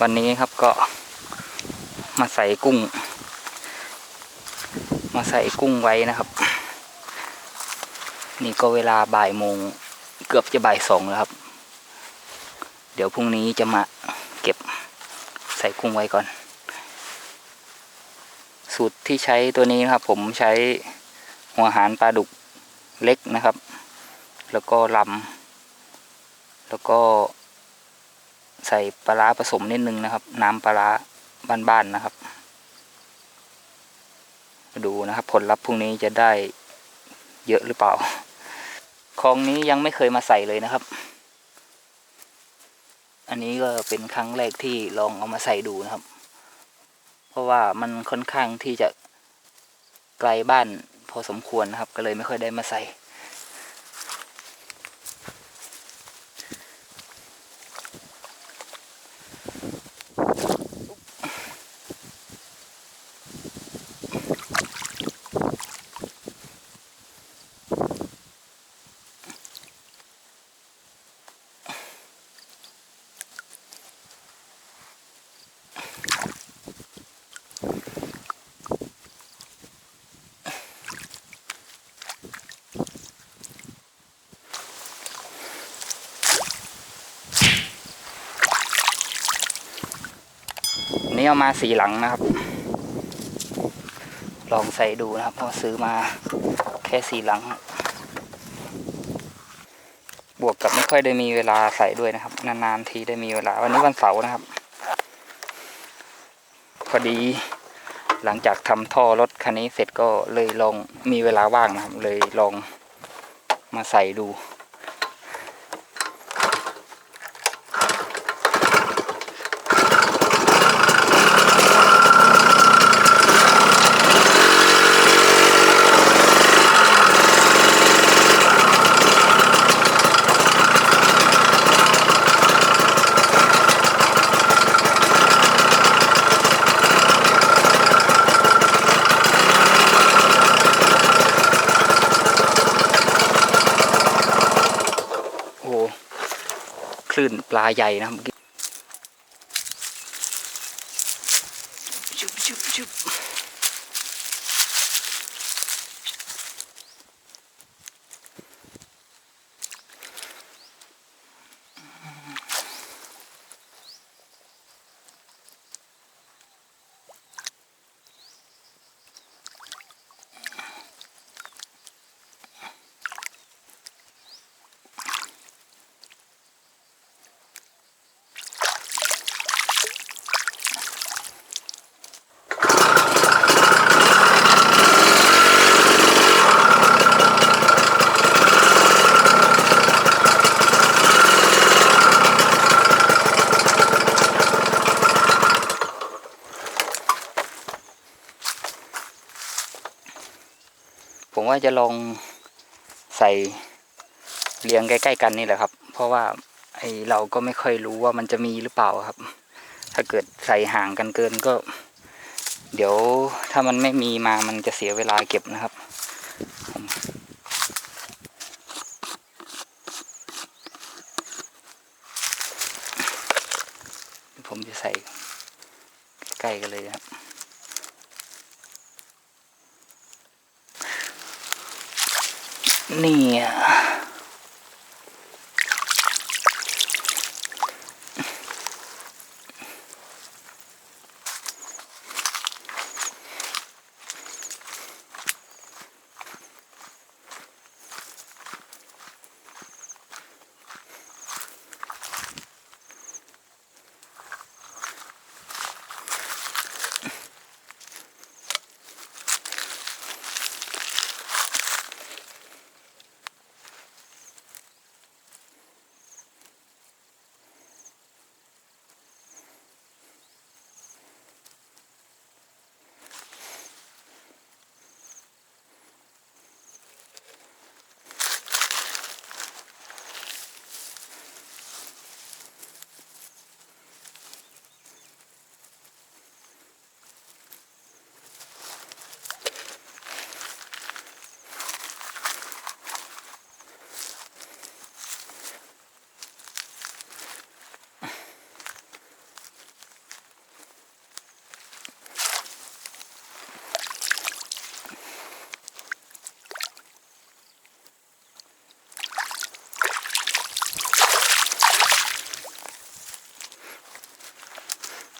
วันนี้ครับก็มาใส่กุ้ง มาใส่กุ้งไว้นะครับ นี่ก็เวลาบ่ายโมงเกือบจะบ่ายสองแล้วครับ เดี๋ยวพรุ่งนี้จะมาเก็บใส่กุ้งไว้ก่อน สูตรที่ใช้ตัวนี้นะครับ ผมใช้หัวหารปลาดุกเล็กนะครับ แล้วก็ลำแล้วก็ ใส่ปลาร้าผสมนิดนึงนะครับ น้ำปลาร้าบ้านๆนะครับ ดูนะครับ ผลลัพธ์พรุ่งนี้จะได้เยอะหรือเปล่าคลองนี้ยังไม่เคยมาใส่เลยนะครับ อันนี้ก็เป็นครั้งแรกที่ลองเอามาใส่ดูนะครับ เพราะว่ามันค่อนข้างที่จะไกลบ้านพอสมควรนะครับ ก็เลยไม่ค่อยได้มาใส่ นนี้เอามาสีหลังนะครับ ลองใส่ดูนะครับเพราะซื้อมาแค่สีหลัง บวกกับไม่ค่อยได้มีเวลาใส่ด้วยนะครับ นานๆทีได้มีเวลา วันนี้วันเสาร์นะครับ พอดีหลังจากทำท่อรถคันนี้เสร็จก็เลยลองมีเวลาว่างนะครับ เลยลองมาใส่ดู คลื่นปลาใหญ่นะครับ ว่าจะลองใส่เรียงใกล้ ๆ กันนี่แหละครับ เพราะว่าไอเราก็ไม่ค่อยรู้ว่ามันจะมีหรือเปล่าครับ ถ้าเกิดใส่ห่างกันเกินก็ เดี๋ยวถ้ามันไม่มีมามันจะเสียเวลาเก็บนะครับผมผมจะใส่ใกล้กันเลยครับ นี่อะ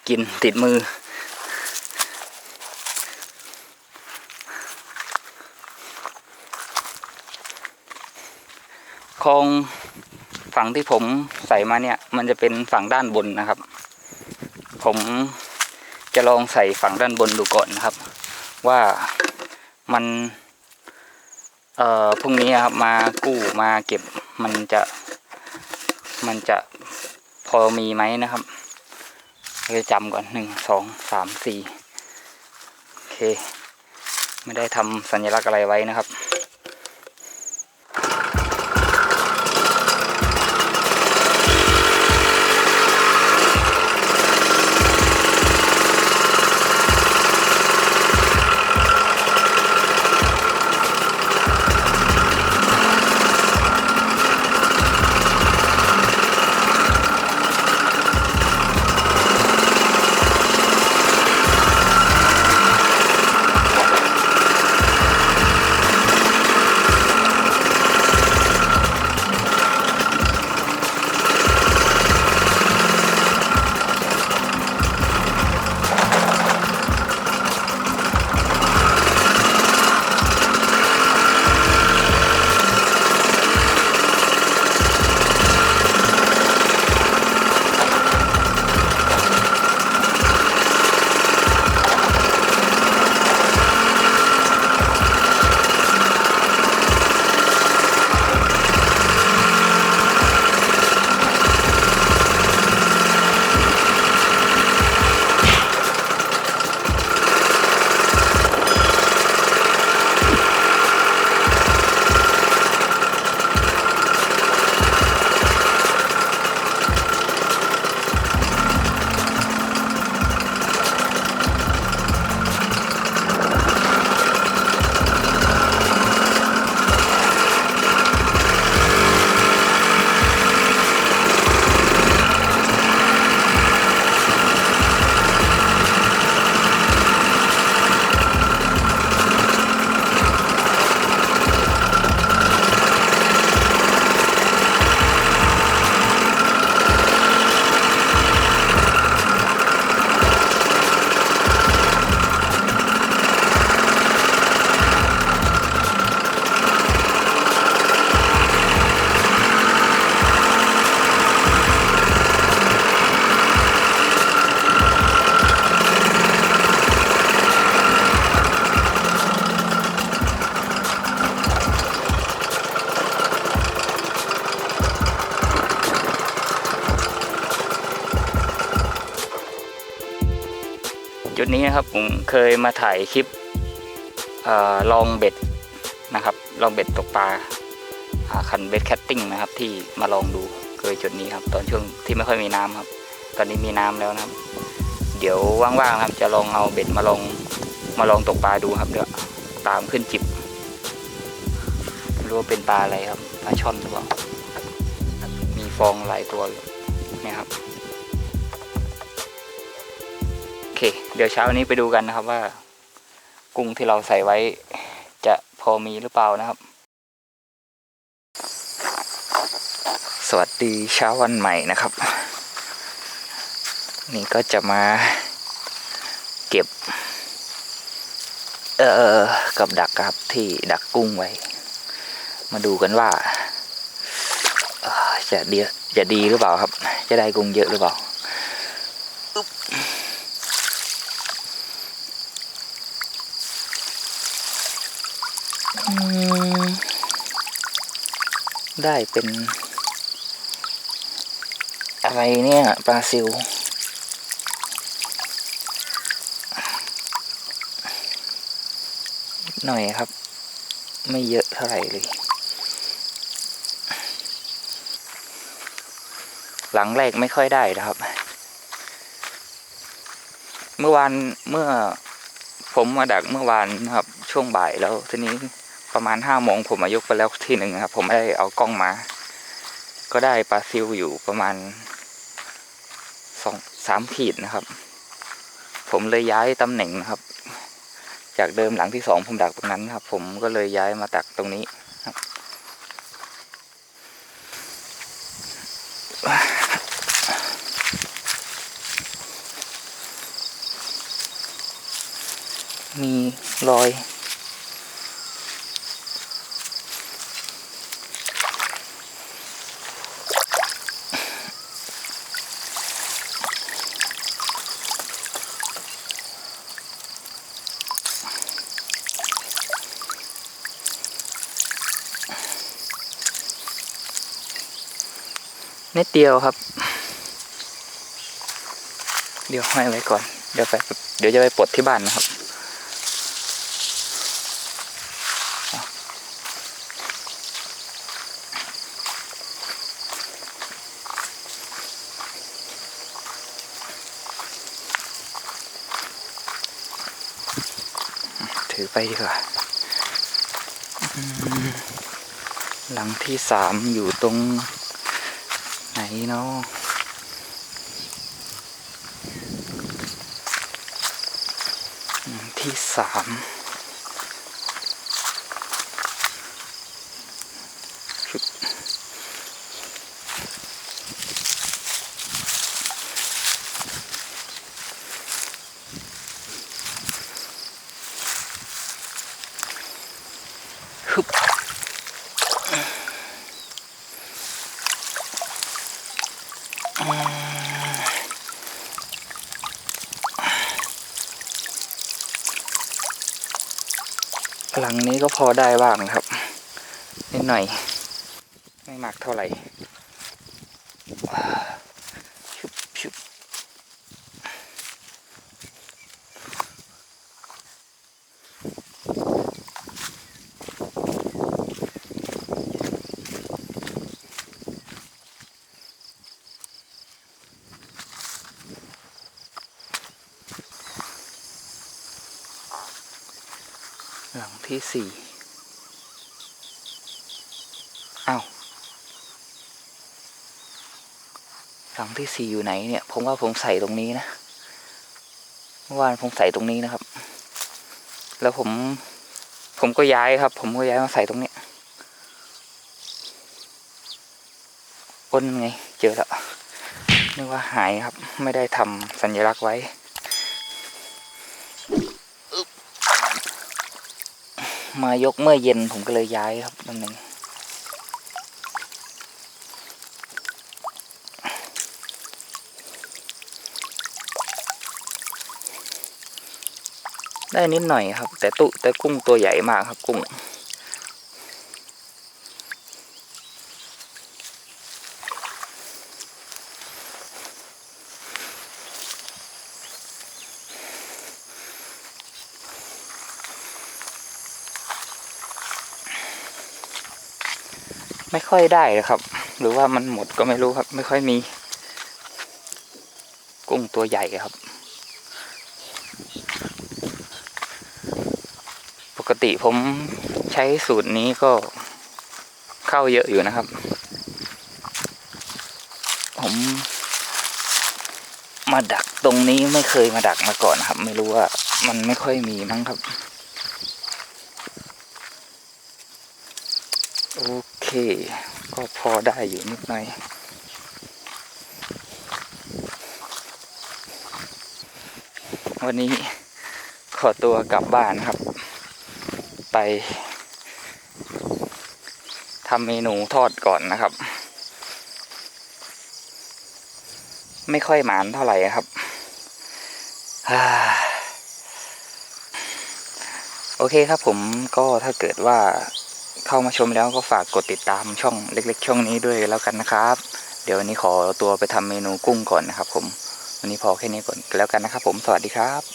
กินติดมือ คลองฝั่งที่ผมใส่มาเนี่ย มันจะเป็นฝั่งด้านบนนะครับ ผมจะลองใส่ฝั่งด้านบนดูก่อนนะครับ ว่ามัน เอ่อพรุ่งนี้ครับมากู้มาเก็บมันจะมันจะพอมีไหมนะครับ เลยจำก่อนหนึ่งสองสามสี่โอเค ไม่ได้ทำสัญลักษณ์อะไรไว้นะครับ จุดนี้นะครับผมเคยมาถ่ายคลิปอลองเบ็ดนะครับลองเบ็ดตกปลาคันเบ็ดแคตติ้งนะครับ ที่มาลองดูเคยจุดนี้ครับ ตอนช่วงที่ไม่ค่อยมีน้ำครับ ตอนนี้มีน้ำแล้วนะครับ เดี๋ยวว่างๆครับจะลองเอาเบ็ดมาลองมาลองตกปลาดูครับเดี๋ยวตามขึ้นจิบรู้ว่าเป็นปลาอะไรครับปลาช่อนหรือเปล่ามีฟองหลายตัวอยู่เนี่ยครับ เค เดี๋ยวเช้านี้ไปดูกันนะครับว่า กุ้งที่เราใส่ไว้ จะพอมีหรือเปล่านะครับ สวัสดีเช้าวันใหม่นะครับ นี่ก็จะมาเก็บ เอ่อกับดักครับที่ดักกุ้งไว้ มาดูกันว่าจะดีจะดีหรือเปล่าครับ จะได้กุ้งเยอะหรือเปล่า อืม ได้เป็น อะไรเนี่ยปลาซิวนิดหน่อยครับ ไม่เยอะเท่าไหร่เลย หลังแรกไม่ค่อยได้นะครับ เมื่อวานเมื่อผมมาดักเมื่อวานนะครับ ช่วงบ่ายแล้วทีนี้ ประมาณห้าโมงผมมายกไปแล้วที่หนึ่งครับ ผมได้เอากล้องมา ก็ได้ปลาซิลอยู่ประมาณสองสามขีดนะครับ ผมเลยย้ายตำแหน่งนะครับ จากเดิมหลังที่สองผมดักตรงนั้นครับ ผมก็เลยย้ายมาดักตรงนี้มีรอย นิดเดียวครับ เดี๋ยวห้อยไว้ก่อน เดี๋ยวไปเดี๋ยวจะไปปลดที่บ้านนะครับถือไปดีกว่าหลังที่สามอยู่ตรง เนาะที่สามชุด หลังนี้ก็พอได้บ้างครับ นิดหน่อย ไม่มากเท่าไหร่ หลังที่สี่อ้าวหลังที่สี่อยู่ไหนเนี่ย ผมว่าผมใส่ตรงนี้นะเมื่อวานผมใส่ตรงนี้นะครับ แล้วผม ผมก็ย้ายครับ ผมก็ย้ายมาใส่ตรงนี้อ้นไง เจอแล้วนึกว่าหายครับ ไม่ได้ทำสัญลักษณ์ไว้ มายกเมื่อเย็นผมก็เลยย้ายครับนั่นเองได้นิดหน่อยครับ แต่ตุแต่กุ้งตัวใหญ่มากครับกุ้ง ไม่ค่อยได้เลยครับ หรือว่ามันหมดก็ไม่รู้ครับ ไม่ค่อยมี กุ้งตัวใหญ่ครับ ปกติผมใช้สูตรนี้ก็เข้าเยอะอยู่นะครับ ผมมาดักตรงนี้ไม่เคยมาดักมาก่อนครับ ไม่รู้ว่ามันไม่ค่อยมีมั้งครับ โอ เคก็พอได้อยู่นิดหน่อยวันนี้ขอตัวกลับบ้านครับ ไปทำเมนูทอดก่อนนะครับ ไม่ค่อยหมานเท่าไหร่ครับโอเคครับผมก็ถ้าเกิดว่า เข้ามาชมแล้วก็ฝากกดติดตามช่องเล็ก ๆ ช่องนี้ด้วยแล้วกันนะครับ เดี๋ยววันนี้ขอตัวไปทำเมนูกุ้งก่อนนะครับ ผมวันนี้พอแค่นี้ก่อนแล้วกันนะครับ ผมสวัสดีครับ